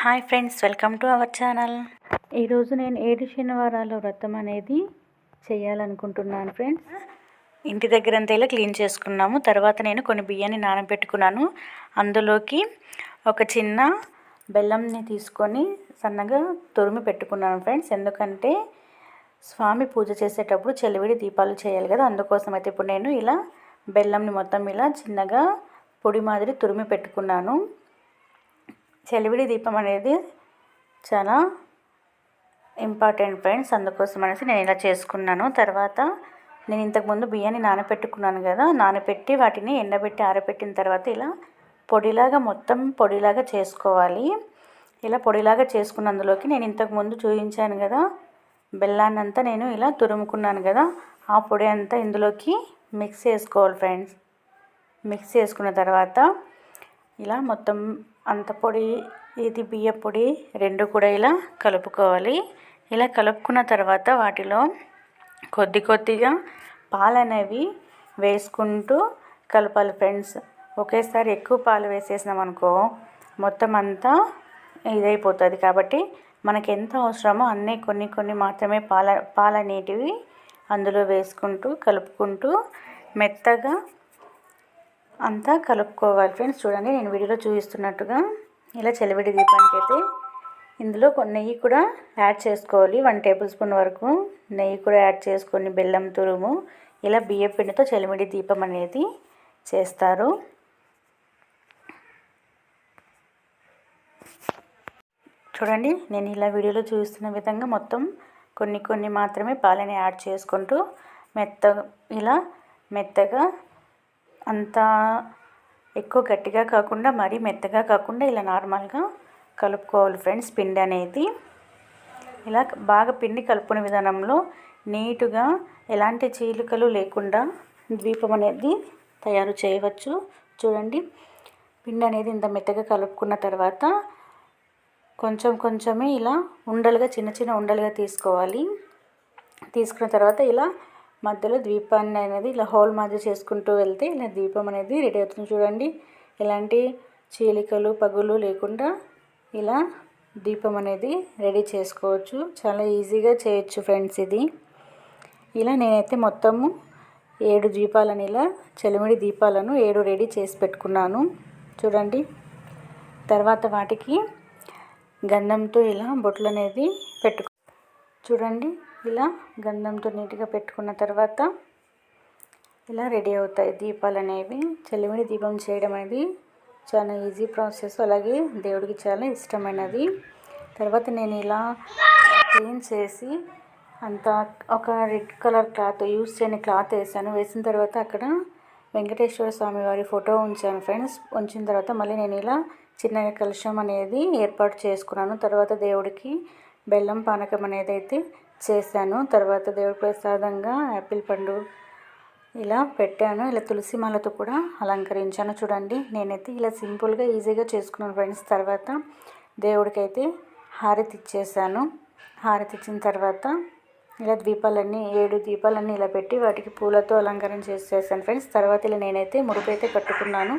Hi friends welcome to our channel. ఈరోజు నేను ఏడు శనివారాల వ్రతం అనేది చేయాలనుకుంటున్నాను ఫ్రెండ్స్. ఇంటి దగ్గరంతా ఇలా క్లీన్ చేసుకున్నాము. తర్వాత నేను కొన్ని బియ్యాన్ని నానబెట్టుకున్నాను. అందులోకి ఒక చిన్న బెల్లంని తీసుకొని సన్నగా తురిమి పెట్టుకున్నాను ఫ్రెండ్స్. ఎందుకంటే స్వామి పూజ చేసేటప్పుడు చెలివిడి దీపాలు చేయాలి కదా. అందుకోసం అయితే ఇప్పుడు నేను ఇలా బెల్లంని మొత్తం ఇలా చిన్నగా పొడి మాదిరి తురిమి పెట్టుకున్నాను. చెలివిడి దీపం అనేది చాలా ఇంపార్టెంట్ ఫ్రెండ్స్ అందుకోసం అనేసి నేను ఇలా చేసుకున్నాను. తర్వాత నేను ఇంతకుముందు బియ్యాన్ని నానబెట్టుకున్నాను కదా నానబెట్టి వాటిని ఎండబెట్టి ఆరబెట్టిన తర్వాత ఇలా పొడిలాగా మొత్తం పొడిలాగా చేసుకోవాలి. ఇలా పొడిలాగా చేసుకున్నందులోకి నేను ఇంతకుముందు చూపించాను కదా బెల్లాన్ని అంతా నేను ఇలా తురుముకున్నాను కదా ఆ పొడి అంతా ఇందులోకి మిక్స్ చేసుకోవాలి ఫ్రెండ్స్. మిక్స్ చేసుకున్న తర్వాత ఇలా మొత్తం అంత పొడి ఇది బియ్య పొడి రెండు కూడా ఇలా కలుపుకోవాలి. ఇలా కలుపుకున్న తర్వాత వాటిలో కొద్ది కొద్దిగా పాలు అనేవి వేసుకుంటూ కలపాలి ఫ్రెండ్స్. ఒకేసారి ఎక్కువ పాలు వేసేసినాం అనుకో మొత్తం అంతా ఇదైపోతుంది. కాబట్టి మనకి ఎంత అవసరమో అన్నీ కొన్ని కొన్ని మాత్రమే పాల పాలనేటివి అందులో వేసుకుంటూ కలుపుకుంటూ మెత్తగా అంతా కలుపుకోవాలి ఫ్రెండ్స్. చూడండి నేను వీడియోలో చూపిస్తున్నట్టుగా ఇలా చలివిడి దీపానికి అయితే ఇందులో కొన్ని నెయ్యి కూడా యాడ్ చేసుకోవాలి. వన్ టేబుల్ స్పూన్ వరకు నెయ్యి కూడా యాడ్ చేసుకొని బెల్లం తురుము ఇలా బియ్య పిండితో చెలిమిడి దీపం అనేది చేస్తారు. చూడండి నేను ఇలా వీడియోలో చూస్తున్న విధంగా మొత్తం కొన్ని కొన్ని మాత్రమే పాలని యాడ్ చేసుకుంటూ మెత్తగా ఇలా మెత్తగా అంత ఎక్కువ గట్టిగా కాకుండా మరీ మెత్తగా కాకుండా ఇలా నార్మల్గా కలుపుకోవాలి ఫ్రెండ్స్ పిండి అనేది. ఇలా బాగా పిండి కలుపుకునే విధానంలో నీటుగా ఎలాంటి చీలికలు లేకుండా ద్వీపం అనేది తయారు చేయవచ్చు. చూడండి పిండి అనేది ఇంత మెత్తగా కలుపుకున్న తర్వాత కొంచెం కొంచెమే ఇలా ఉండలుగా చిన్న చిన్న ఉండలుగా తీసుకోవాలి. తీసుకున్న తర్వాత ఇలా మధ్యలో ద్వీపాన్ని అనేది ఇలా హోల్ మాదిరి చేసుకుంటూ వెళ్తే ఇలా ద్వీపం అనేది రెడీ అవుతుంది చూడండి. ఎలాంటి చీలికలు పగులు లేకుండా ఇలా దీపం అనేది రెడీ చేసుకోవచ్చు. చాలా ఈజీగా చేయొచ్చు ఫ్రెండ్స్ ఇది. ఇలా నేనైతే మొత్తము ఏడు దీపాలను ఇలా చలిమిడి దీపాలను ఏడు రెడీ చేసి పెట్టుకున్నాను. చూడండి. తర్వాత వాటికి గంధంతో ఇలా బొట్లు అనేది పెట్టుకు చూడండి ఇలా గంధంతో నీట్గా పెట్టుకున్న తర్వాత ఇలా రెడీ అవుతాయి దీపాలు అనేవి. చలిమిడి దీపం చేయడం అనేది చాలా ఈజీ ప్రాసెస్. అలాగే దేవుడికి చాలా ఇష్టమైనది. తర్వాత నేను ఇలా క్లీన్ చేసి అంతా ఒక రెడ్ కలర్ క్లాత్ యూస్ చేయని క్లాత్ వేసాను. వేసిన తర్వాత అక్కడ వెంకటేశ్వర స్వామి వారి ఫోటో ఉంచాను ఫ్రెండ్స్. ఉంచిన తర్వాత మళ్ళీ నేను ఇలా చిన్నగా కలుషం అనేది ఏర్పాటు చేసుకున్నాను. తర్వాత దేవుడికి బెల్లం పానకం అనేది అయితే చేశాను. తర్వాత దేవుడి ప్రసాదంగా యాపిల్ పండు ఇలా పెట్టాను. ఇలా తులసి మాలతో కూడా అలంకరించాను. చూడండి నేనైతే ఇలా సింపుల్గా ఈజీగా చేసుకున్నాను ఫ్రెండ్స్. తర్వాత దేవుడికైతే హారతి ఇచ్చేసాను హారతి ఇచ్చిన తర్వాత ఇలా దీపాలన్నీ ఏడు దీపాలన్నీ ఇలా పెట్టి వాటికి పూలతో అలంకరణ చేసేసాను ఫ్రెండ్స్. తర్వాత ఇలా నేనైతే మురుపు అయితే కట్టుకున్నాను.